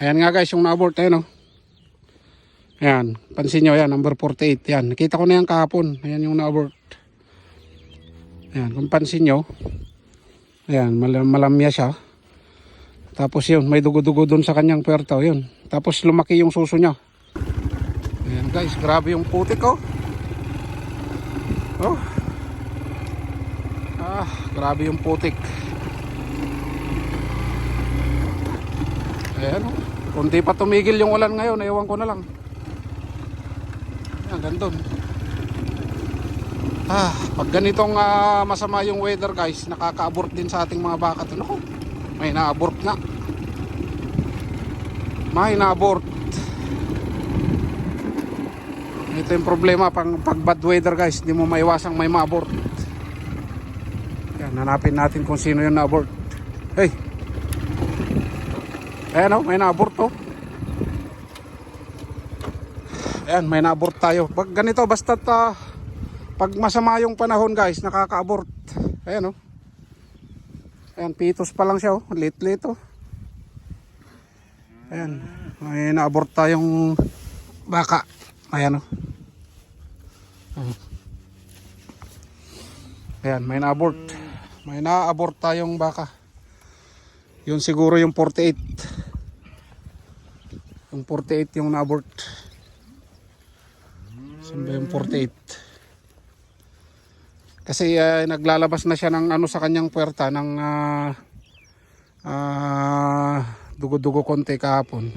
Ayan nga guys, yung na-abort, ayan o. Ayan, pansin nyo, ayan, number 48. Ayan, nakita ko na yan kahapon. Ayan yung na-abort. Ayan, kung pansin nyo, ayan, mal malamya siya. Tapos yun, may dugo-dugo dun sa kanyang puwerta, yun. Tapos lumaki yung suso niya. Ayan guys, grabe yung putik oh. Oh. Ah, grabe yung putik. Ayan oh. Kung di pa tumigil yung ulan ngayon, ewan ko na lang. Ayan, gandun. Ah, pag ganitong ah, masama yung weather guys, nakaka-abort din sa ating mga baka. Naku, may na-abort nga. May na-abort. Ito yung problema pang pag bad weather guys, hindi mo maiwasang may ma-abort. Yan, hanapin natin kung sino yung na-abort. Hey. Ayan oh, may na-abort oh. Ayan, may na-abort tayo. Pag ganito, basta uh, pag masama yung panahon guys, nakaka-abort. Ayan oh. Ayan, pitos pa lang siya oh. Late-late oh. Ayan, may na-abort tayong baka. Ayan oh. Ayan, may na-abort. May na-abort tayong baka. Yun siguro yung 48. Yung 48 yung na-abort. Saan ba yung 48? Kasi ah, naglalabas na siya ng ano sa kanyang puwerta ng ah, ah, dugo-dugo konti kahapon.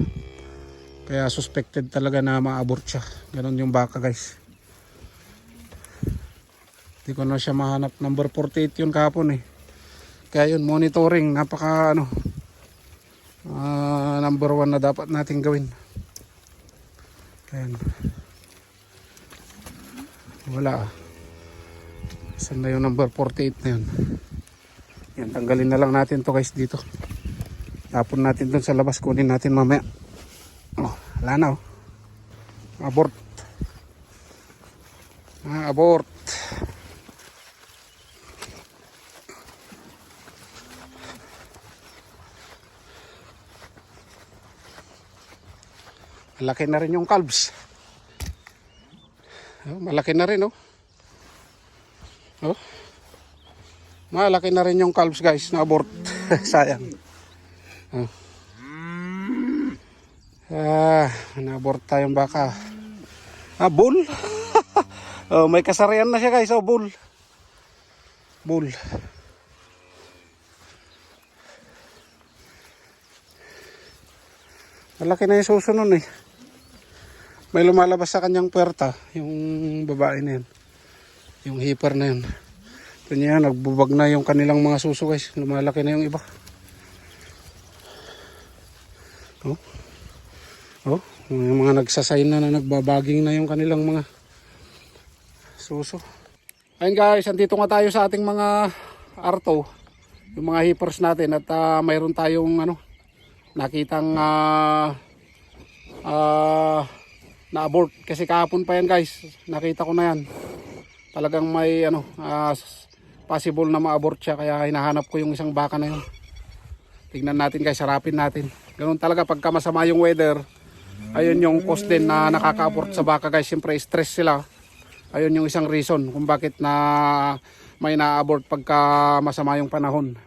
Kaya suspected talaga na ma-abort siya. Ganon yung baka guys. Hindi ko na siya mahanap. Number 48 yun kahapon eh. Kaya yun, monitoring. Napaka ano, ah, number 1 na dapat nating gawin. Ayan. Wala. Saan na yung number 48 na yun? Yan, tanggalin na lang natin to guys dito. Tapon natin dun sa labas. Kunin natin mamaya. Oh, wala na oh. Abort. Ah, abort. Malaki na rin yung calves. Oh, malaki na rin oh. Oh. Malaki na rin yung calves guys na abort. Sayang. Oh. Ah, na-abort tayong baka. Ah, bull. oh, may kasarian na siya guys. Oh, bull. Bull. Malaki na yung susunod eh. May lumalabas sa kanyang puwerta, yung babae na yan. Yung hipper na yun. Ito niya, nagbubag na yung kanilang mga suso guys. Lumalaki na yung iba. Oh. Oh, yung mga nagsasign na na nagbabaging na yung kanilang mga suso. Ayun guys, andito nga tayo sa ating mga arto. Yung mga hippers natin at ah, mayroon tayong ano, nakitang ah ah, na-abort. Kasi kahapon pa yan guys, nakita ko na yan. Talagang may ano, ah, possible na ma-abort siya kaya hinahanap ko yung isang baka na yun. Tingnan natin guys, harapin natin. Ganun talaga pagka masama yung weather, ayun yung cause din na nakaka-abort sa baka guys. Siyempre stress sila. Ayun yung isang reason kung bakit na may na-abort pagka masama yung panahon.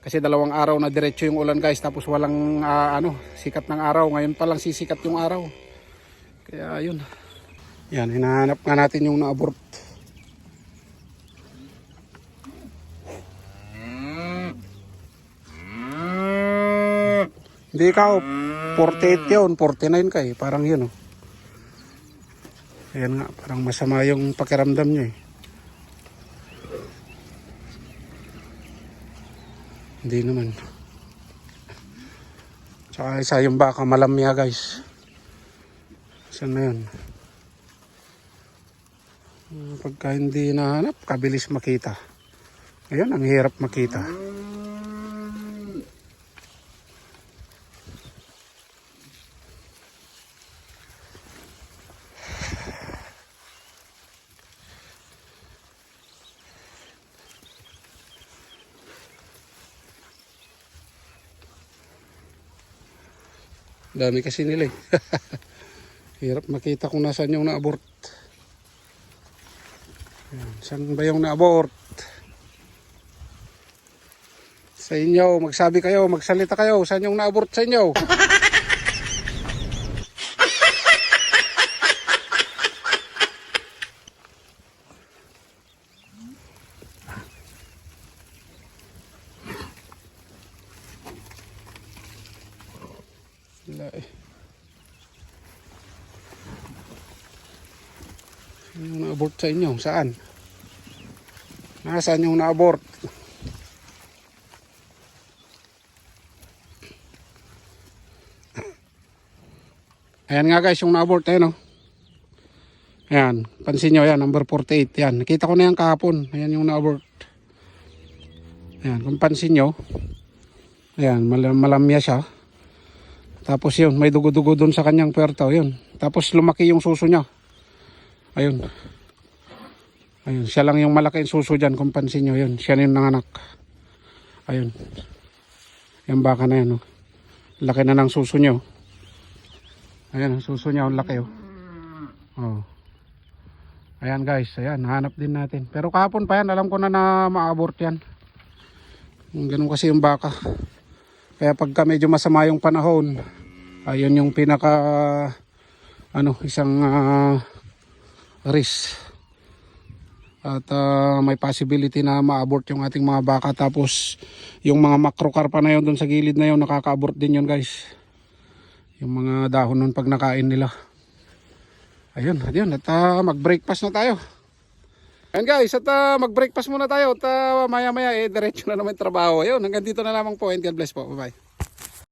Kasi dalawang araw na diretso yung ulan guys tapos walang ah, ano, sikat ng araw. Ngayon pa lang sisikat yung araw. Kaya yun. Yan, hinahanap nga natin yung na-abort. Hindi ka, oh. 48 yun, 49 ka eh. Parang yun oh. Ayan nga, parang masama yung pakiramdam niya eh. Hindi naman. Tsaka isa yung baka malamya guys. Saan na yun? Hmm, Pagka hindi nahanap, kabilis makita. Ayun, ang hirap makita. Dami kasi nila eh. Hirap makita kung nasaan yung na-abort. Saan ba yung na-abort? Sa inyo, magsabi kayo, magsalita kayo. Saan yung na-abort sa inyo? Wala eh. Saan yung na-abort sa inyo? Saan? Nasaan yung na-abort? Ayan nga guys, yung na-abort ayan oh. Ayan, pansin nyo yan, number 48. Yan, nakita ko na yan kahapon. Ayan yung na-abort. Ayan, kung pansin nyo, ayan, mal- malamya siya. Tapos yun, may dugo-dugo doon sa kanyang puwerto, yun. Tapos lumaki yung suso niya. Ayun. Ayun, siya lang yung malaki yung suso dyan, kung pansin nyo, yun. Siya yung nanganak. Ayun. Yung baka na yan, oh. Laki na ng suso niyo. Ayan, ang suso niya, ang laki, oh. Oh. Ayan guys, ayan, hanap din natin. Pero kahapon pa yan, alam ko na na ma-abort yan. Ganun kasi yung baka. Kaya pagka medyo masama yung panahon, ayun yung pinaka ano, isang ah, risk. At ah, may possibility na ma-abort yung ating mga baka tapos yung mga macrocarpa na yun doon sa gilid na yun nakaka-abort din yun guys. Yung mga dahon nun pag nakain nila. Ayun, ayun, at ah, mag-breakfast na tayo. Ayun guys, at ah, mag-breakfast muna tayo at ah, maya-maya eh, diretso na naman trabaho. Ayun, hanggang dito na lamang po and God bless po. Bye-bye.